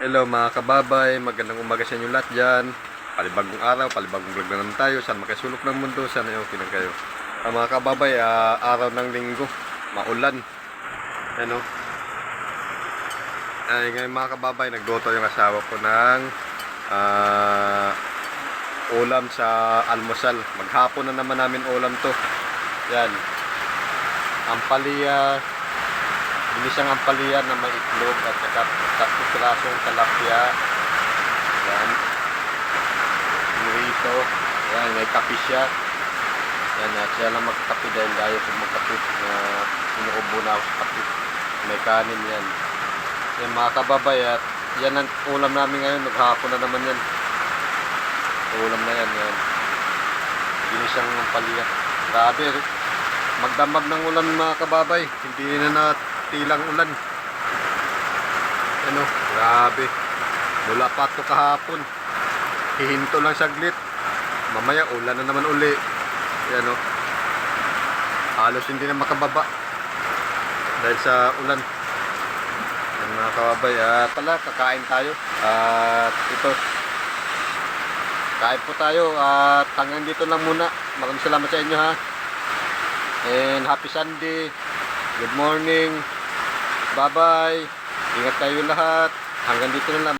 Hello mga kababay, magandang umaga sa inyo lahat dyan. Palibagong araw, palibagong vlog na naman tayo. Saan makasulok ng mundo, sana okay lang kayo. Ah, mga kababay, ah, araw ng linggo, maulan. Ano? Ay, ngayon mga kababay, nagluto yung asawa ko ng ah, ulam sa almusal. Maghapon na naman namin ulam to. Yan. Ampalia, binisang ampalia na may itlog at saka tatlo pirasong talapia. Yan. Burrito. Yan, may kape siya. Yan, at siya lang magkape dahil ayaw ko magkape na inuubo na ako sa kape. May kanin yan. Yan mga kababay at yan ang ulam namin ngayon. Maghapon na naman yan. Ulam na yan. yan. Binisang ampalia. Grabe. Magdamag ng ulan mga kababay. Hindi na natilang ulan. Ano, grabe. Mula pa to kahapon. Hihinto lang saglit. Mamaya ulan na naman uli. Yan o. Halos hindi na makababa. Dahil sa ulan. Yan mga kababay. At pala, kakain tayo. At ito. Kain po tayo. At hanggang dito lang muna. Maraming salamat sa inyo ha. And happy Sunday. Good morning. Bye-bye. Ingat kayo lahat. Hanggang dito na lang.